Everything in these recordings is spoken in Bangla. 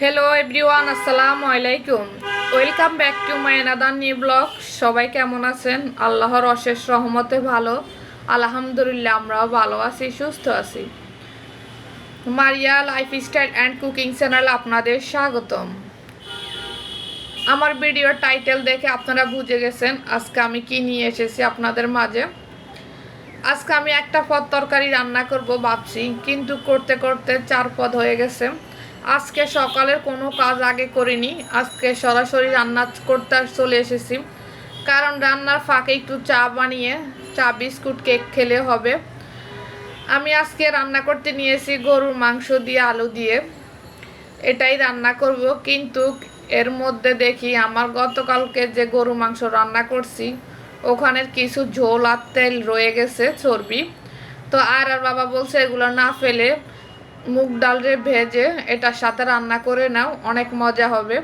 হ্যালো এভরিওয়ান আসসালামু আলাইকুম। Welcome back to my new blog সবাই কেমন আছেন? আল্লাহর অশেষ রহমতে ভালো। আলহামদুলিল্লাহ, আমরাও ভালো আছি, সুস্থ আছি। Maria lifestyle and cooking channel আপনাদের স্বাগতম। আমার ভিডিওর টাইটেল দেখে আপনারা বুঝে গেছেন আজকে আমি কি নিয়ে এসেছি আপনাদের মাঝে। আজকে আমি একটা পদ তরকারি রান্না করব ভাবছি, কিন্তু করতে করতে চার পদ হয়ে গেছে। আজকে সকালের কোনো কাজ আগে করিনি, আজকে সরাসরি রান্না করতে চলে এসেছি। কারণ রান্নার ফাঁকে একটু চা বানিয়ে, চা, বিস্কুট, কেক খেলে হবে। আমি আজকে রান্না করতে নিয়েছি গরুর মাংস দিয়ে আলু দিয়ে। এটাই রান্না করব, কিন্তু এর মধ্যে দেখি আমার গতকালকে যে গরু মাংস রান্না করছি ওখানের কিছু ঝোল আর তেল রয়ে গেছে চর্বি। তো আর আর বাবা বলছে, এগুলো না ফেলে মুগ ডাল রে ভেজে, এটার সাথে রান্না করে নাও, অনেক মজা হবে।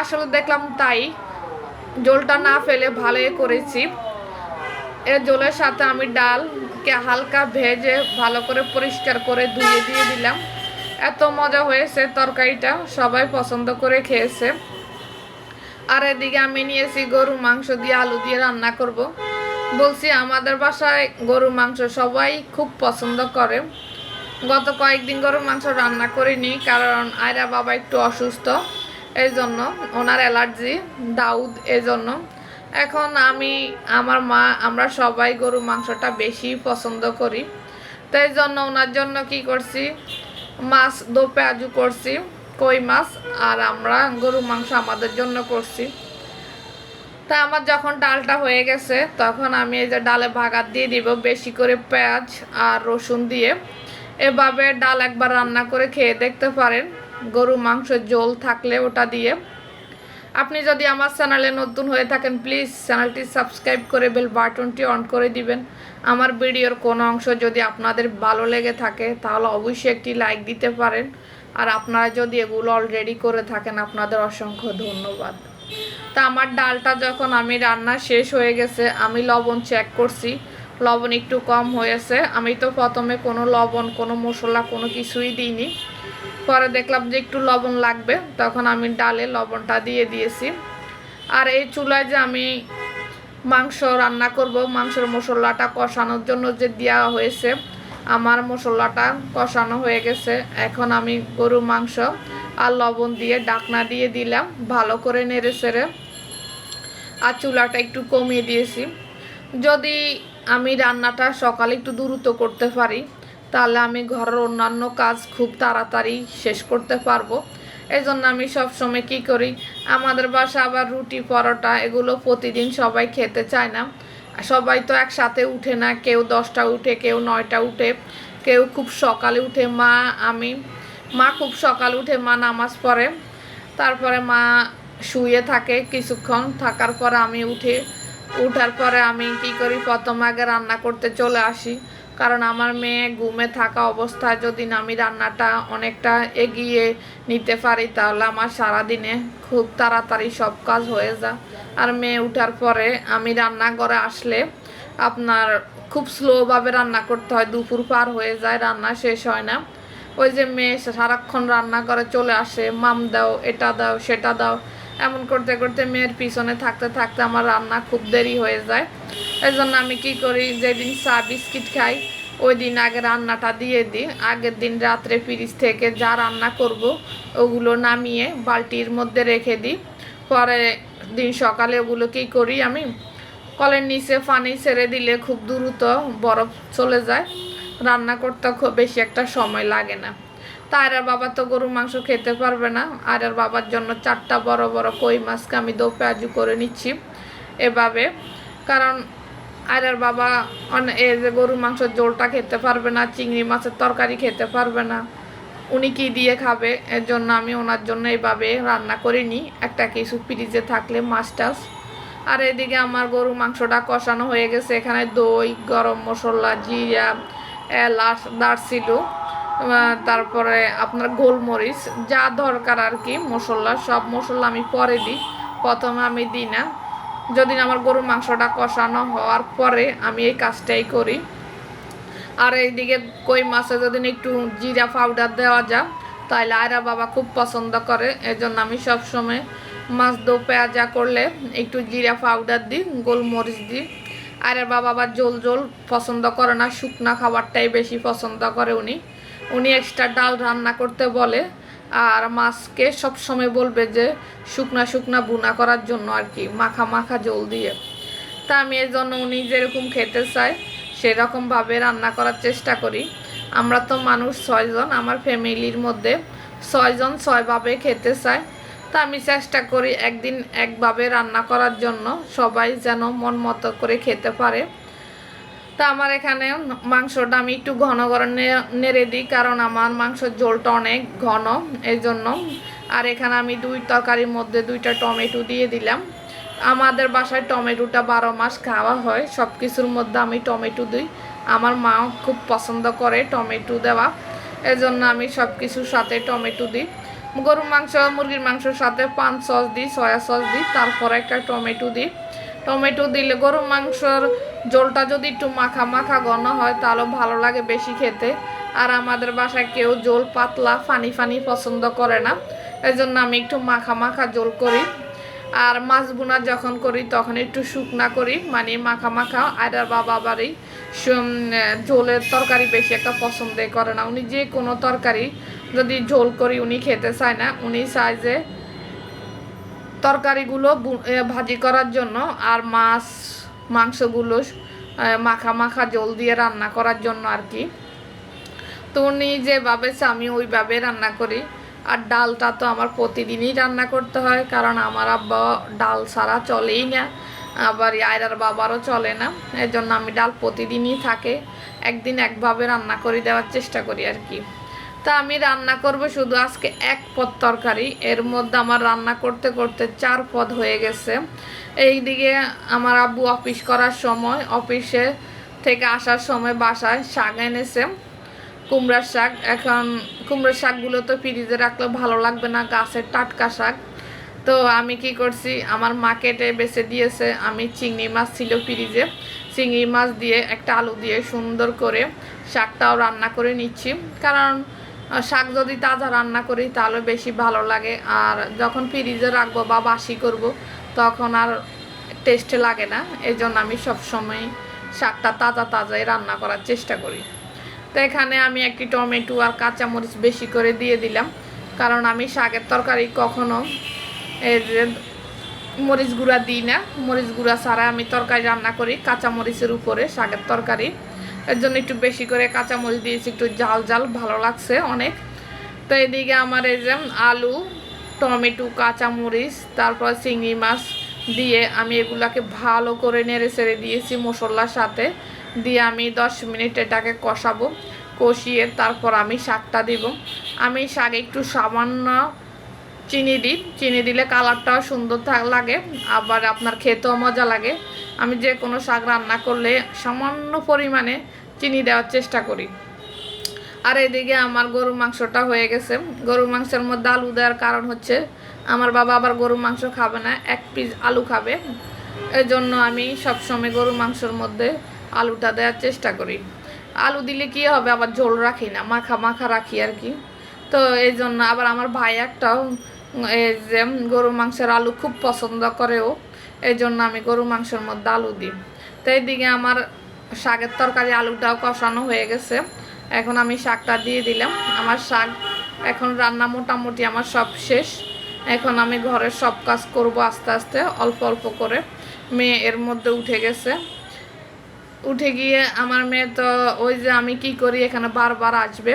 আসলে দেখলাম তাই জলটা না ফেলে ভালোই করেছি। এর জলের সাথে আমি ডালকে হালকা ভেজে ভালো করে পরিষ্কার করে ধুয়ে দিয়ে দিলাম। এত মজা হয়েছে তরকারিটা, সবাই পছন্দ করে খেয়েছে। আর এদিকে আমি নিয়েছি গরু, মাংস দিয়ে আলু দিয়ে রান্না করব। বলছি, আমাদের বাসায় গরু, মাংস সবাই খুব পছন্দ করে। গত কয়েকদিন গরু, মাংস রান্না করিনি, কারণ আয়রা বাবা একটু অসুস্থ এই জন্য ওনার অ্যালার্জি, দাউদ এই জন্য এখন আমি, আমার মা, আমরা সবাই গরু, মাংসটা বেশি পছন্দ করি। তাই জন্য ওনার জন্য কি করছি, মাছ দো পেঁয়াজু করছি। কই মাছ আর আমরা গরু মাংস আমাদের জন্য করছি। তা আমার যখন ডালটা হয়ে গেছে, তখন আমি এই যে ডালে ভাগাত দিয়ে দিব, বেশি করে পেঁয়াজ আর রসুন দিয়ে। এভাবে ডাল একবার রান্না করে খেয়ে দেখতে পারেন গরু মাংস জোল থাকলে ওটা দিয়ে। আপনি যদি আমার চ্যানেলে নতুন হয়ে থাকেন, প্লিজ চ্যানেলটি সাবস্ক্রাইব করে বেল বাটনটি অন করে দিবেন। আমার ভিডিওর কোনো অংশ যদি আপনাদের ভালো লেগে থাকে, তাহলে অবশ্যই একটি লাইক দিতে পারেন। আর আপনারা যদি এগুলো অলরেডি করে থাকেন, আপনাদের অসংখ্য ধন্যবাদ। তা আমার ডালটা যখন আমি রান্না শেষ হয়ে গেছে, আমি লবণ চেক করছি। লবণ একটু কম হয়েছে। আমি তো প্রথমে কোনো লবণ, কোনো মশলা, কোনো কিছুই দিইনি। পরে দেখলাম যে একটু লবণ লাগবে। তখন আমি ডালে লবণটা দিয়ে দিয়েছি। আর এই চুলায় যে আমি মাংস রান্না করব, মাংসের মশলাটা কষানোর জন্য যে দেওয়া হয়েছে আমার মশলাটা কষানো হয়ে গেছে। এখন আমি গরু মাংস আর লবণ দিয়ে ডাকনা দিয়ে দিলাম, ভালো করে নেড়ে সেড়ে আর চুলাটা একটু কমিয়ে দিয়েছি। যদি আমি রান্নাটা সকালে একটু দ্রুত করতে পারি, তাহলে আমি ঘরের অন্যান্য কাজ খুব তাড়াতাড়ি শেষ করতে পারব। এই জন্য আমি সবসময় কী করি, আমাদের বাসা আবার রুটি, পরোটা, এগুলো প্রতিদিন সবাই খেতে চায় না। সবাই তো একসাথে উঠে না, কেউ দশটা উঠে, কেউ নয়টা উঠে, কেউ খুব সকালে উঠে, মা, আমি। মা খুব সকালে উঠে, মা নামাজ পড়ে। তারপরে মা শুয়ে থাকে কিছুক্ষণ, থাকার পরে আমি উঠে। উঠার পরে আমি কি করি? প্রথম আগে রান্না করতে চলে আসি। কারণ আমার মেয়ে ঘুমে থাকা অবস্থায় যদি আমি রান্নাটা অনেকটা এগিয়ে নিতে পারি, তাহলে আমার সারাদিনে খুব তাড়াতাড়ি সব কাজ হয়ে যায় আর মেয়ে উঠার পরে আমি রান্নাঘরে আসলে আপনার খুব স্লোভাবে রান্না করতে হয়, দুপুর পার হয়ে যায়, রান্না শেষ হয় না। ওই যে মেয়ে সারাক্ষণ রান্না করে চলে আসে, মাম দাও, এটা দাও, সেটা দাও। এমন করতে করতে মেয়ের পিছনে থাকতে থাকতে আমার রান্না খুব দেরি হয়ে যায়। এই জন্য আমি কি করি, যেদিন চা, বিস্কিট খাই ওই দিন আগে রান্নাটা দিয়ে দিই। আগের দিন রাত্রে ফ্রিজ থেকে যা রান্না করব, ওগুলো নামিয়ে বালতির মধ্যে রেখে দিই। পরে দিন সকালে ওগুলো কী করি আমি, কলের নিচে পানি ছেড়ে দিলে খুব দ্রুত বরফ চলে যায়। রান্না করতে খুব বেশি একটা সময় লাগে না। তা আয়রার বাবা তো গরু মাংস খেতে পারবে না। আর আয়রার বাবার জন্য চারটা বড় বড় কই মাছকে আমি দো পেঁয়াজু করে নিচ্ছি। এভাবে। কারণ আয়রার বাবা যে গরুর মাংসের ঝোলটা খেতে পারবে না, চিংড়ি মাছের তরকারি খেতে পারবে না। উনি কি দিয়ে খাবে? এর জন্য আমি ওনার জন্য এইভাবে রান্না করিনি। একটা কিছু ফ্রিজে থাকলে মাছ টাছ আর এদিকে আমার গরু মাংসটা কষানো হয়ে গেছে। এখানে দই, গরম মশলা, জিরা, এলাচ, দারচিনি তারপরে আপনার গোলমরিচ, যা দরকার আর কি, মশলা, সব মশলা আমি পরে দিই। প্রথমে আমি দিই না। যদি আমার গরুর মাংসটা কষানো হওয়ার পরে আমি এই কাজটাই করি। আর এইদিকে কই মাছে যদি একটু জিরা পাউডার দেওয়া যায়, তাইলে আয়রা বাবা খুব পছন্দ করে। এজন্য আমি সবসময় মাছ দো পেঁয়াজা করলে একটু জিরা পাউডার দিই, গোলমরিচ দিই। আয়রা বাবা আবার জোল জোল পছন্দ করে না, শুকনা খাবারটাই বেশি পছন্দ করে উনি। উনি এক্সট্রা ডাল রান্না করতে বলে আর মাছকে সবসময় বলবে যে, শুকনা শুকনা বুনা করার জন্য আর কি, মাখা মাখা জল দিয়ে। তা আমি এর জন্য উনি যেরকম খেতে চায়, সেরকমভাবে রান্না করার চেষ্টা করি। আমরা তো মানুষ ছয়জন, আমার ফ্যামিলির মধ্যে ছয়জন ছয়ভাবে খেতে চায়। তা আমি চেষ্টা করি একদিন একভাবে রান্না করার জন্য, সবাই যেন মন মতো করে খেতে পারে। তা আমার এখানে, মাংসটা আমি একটু ঘন করে নে- নেড়ে দিই, কারণ আমার মাংসের ঝোলটা অনেক ঘন এই জন্য আর এখানে আমি দুই তরকারির মধ্যে দুইটা টমেটো দিয়ে দিলাম। আমাদের বাসায় টমেটোটা বারো মাস খাওয়া হয় সব কিছুর মধ্যে আমি টমেটো দিই। আমার মাও খুব পছন্দ করে টমেটো দেওয়া, এজন্য আমি সব কিছুর সাথে টমেটো দিই। গরুর মাংস, মুরগির মাংসের সাথে পান সস দিই, সয়া সস দিই, তারপরে একটা টমেটো দিই। টমেটো দিলে গরুর মাংসর ঝোলটা যদি একটু মাখা মাখা ঘন হয়, তাহলে ভালো লাগে বেশি খেতে। আর আমাদের বাসায় কেউ ঝোল পাতলা, ফানি ফানি পছন্দ করে না। এই জন্য আমি একটু মাখা মাখা ঝোল করি। আর মাছ বোনা যখন করি, তখন একটু শুকনা করি। মানে মাখা মাখা আর বাবা আবারই ঝোলের তরকারি বেশি একটা পছন্দ করে না। উনি যে কোনো তরকারি যদি ঝোল করি, উনি খেতে চায় না। উনি চায় যে তরকারিগুলো ভাজি করার জন্য আর মাছ, মাংসগুলো মাখা মাখা জল দিয়ে রান্না করার জন্য আর কি। তো উনি যেভাবে আমি ওইভাবে রান্না করি। আর ডালটা তো আমার প্রতিদিনই রান্না করতে হয়, কারণ আমার আব্বা ডাল ছাড়া চলেই না। আবার আয়রার বাবারও চলে না এই জন্য আমি ডাল প্রতিদিনই থাকে। একদিন একভাবে রান্না করে দেওয়ার চেষ্টা করি আর কি। তা আমি রান্না করব, শুধু আজকে এক পদ তরকারি। এর মধ্যে আমার রান্না করতে করতে চার পদ হয়ে গেছে। এইদিকে আমার আব্বু অফিস করার সময়, অফিসে থেকে আসার সময় বাসায় শাক এনেছে, কুমড়ার শাক। এখন কুমড়ার শাকগুলো তো ফ্রিজে রাখলে ভালো লাগবে না, গাছের টাটকা শাক। তো আমি কি করছি, আমার মা কেটে বেছে দিয়েছে, আমি চিংড়ি মাছ ছিল ফ্রিজে। চিংড়ি মাছ দিয়ে একটা আলু দিয়ে সুন্দর করে শাকটাও রান্না করে নিচ্ছি। কারণ শাক যদি তাজা রান্না করি, তাহলে বেশি ভালো লাগে। আর যখন ফ্রিজে রাখব বা বাসি করব, তখন আর টেস্ট লাগে না। এই জন্য আমি সবসময় শাকটা তাজা তাজাই রান্না করার চেষ্টা করি। তো এখানে আমি একটি টমেটো আর কাঁচামরিচ বেশি করে দিয়ে দিলাম। কারণ আমি শাকের তরকারি কখনো যে মরিচ গুঁড়া দিই না। মরিচ গুঁড়া ছাড়া আমি তরকারি রান্না করি। কাঁচামরিচের উপরে শাকের তরকারি। এর জন্য একটু বেশি করে কাঁচামরিচ দিয়েছি, একটু জাল জাল ভালো লাগছে অনেক। তো এদিকে আমার এই যে আলু, টমেটো, কাঁচামরিচ, তারপর চিংড়ি মাছ দিয়ে আমি এগুলাকে ভালো করে নেড়ে ছেড়ে দিয়েছি মশলার সাথে। দিয়ে আমি দশ মিনিট এটাকে কষাবো, কষিয়ে তারপর আমি শাকটা দিব। আমি শাক একটু সামান্য চিনি দিই। চিনি দিলে কালারটাও সুন্দর লাগে, আবার আপনার খেতেও মজা লাগে। আমি যে কোনো শাক রান্না করলে সামান্য পরিমাণে চিনি দেওয়ার চেষ্টা করি। আর এদিকে আমার গরুর মাংসটা হয়ে গেছে। গরুর মাংসের মধ্যে আলু দেওয়ার কারণ হচ্ছে, আমার বাবা আবার গরুর মাংস খাবে না, এক পিস আলু খাবে। এই জন্য আমি সবসময় গরুর মাংসের মধ্যে আলুটা দেওয়ার চেষ্টা করি। আলু দিলে কি হবে? আবার ঝোল রাখি না, মাখা মাখা রাখি আর কি। তো এই জন্য আবার আমার ভাই একটাও এই যে গরুর মাংসের আলু খুব পছন্দ করে ও এই জন্য আমি গরুর মাংসের মধ্যে আলু দিই। তো এইদিকে আমার শাকের তরকারি আলুটাও কষানো হয়ে গেছে। এখন আমি শাকটা দিয়ে দিলাম। আমার শাক এখন রান্না মোটামুটি আমার সব শেষ। এখন আমি ঘরের সব কাজ করব আস্তে আস্তে, অল্প অল্প করে। মেয়ে এর মধ্যে উঠে গেছে। উঠে গিয়ে আমার মেয়ে তো ওই যে আমি কি করি, এখানে বারবার আসবে।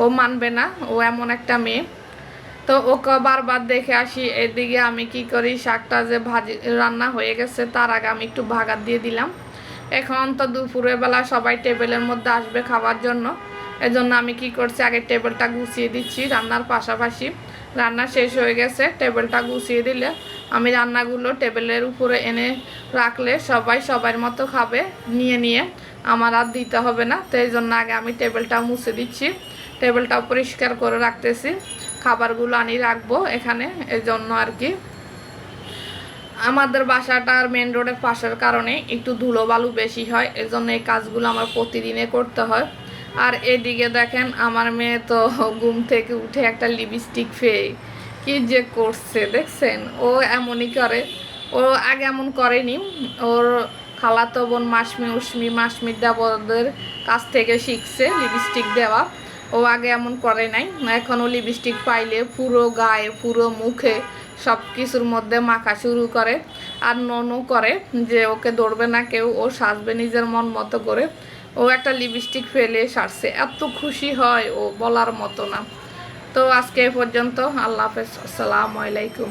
ও মানবে না। ও এমন একটা মেয়ে। তো ওকে বারবার দেখে আসি, এদিকে আমি কি করি, শাকটা যে ভাজি, রান্না হয়ে গেছে, তার আগে আমি একটু ভাগাত দিয়ে দিলাম। এখন তো দুপুরের বেলা সবাই টেবিলের মধ্যে আসবে খাওয়ার জন্য। এজন্য আমি কি করছি, আগে টেবিলটা গুছিয়ে দিচ্ছি রান্নার পাশাপাশি। রান্না শেষ হয়ে গেছে, টেবিলটা গুছিয়ে দিলে আমি রান্নাগুলো টেবিলের উপরে এনে রাখলে সবাই সবার মতো খাবে, নিয়ে নিয়ে। আমার আর দিতে হবে না, তো এই জন্য আগে আমি টেবিলটা মুছে দিচ্ছি। টেবিলটাও পরিষ্কার করে রাখতেছি। খাবারগুলো আনি রাখব এখানে এই জন্য আর কি আমাদের বাসাটার মেন রোডের পাশের কারণে একটু ধুলো বালু বেশি হয় এর জন্য এই কাজগুলো আমার প্রতিদিনে করতে হয়। আর এদিকে দেখেন, আমার মেয়ে তো ঘুম থেকে উঠে একটা লিপস্টিক পেয়ে কি যে করছে, দেখছেন? ও এমনই করে। ও আগে এমন করেনি। ওর খালাতো বোন মাসমি, উসমি, মাসমির দেবদের কাছ থেকে শিখছে লিপস্টিক দেওয়া। ও আগে এমন করে নাই। এখন ও লিপস্টিক পাইলে পুরো গায়ে, পুরো মুখে সব কিছুর মধ্যে মাখা শুরু করে আর ননু করে যে ওকে ধরবে না কেউ, ও সাজবে নিজের মন মতো করে। ও একটা লিপস্টিক ফেলে সারছে। এত খুশি হয় ও বলার মতো না। তো আজকে এ পর্যন্ত আল্লাহ হাফেজ। আসসালামু আলাইকুম।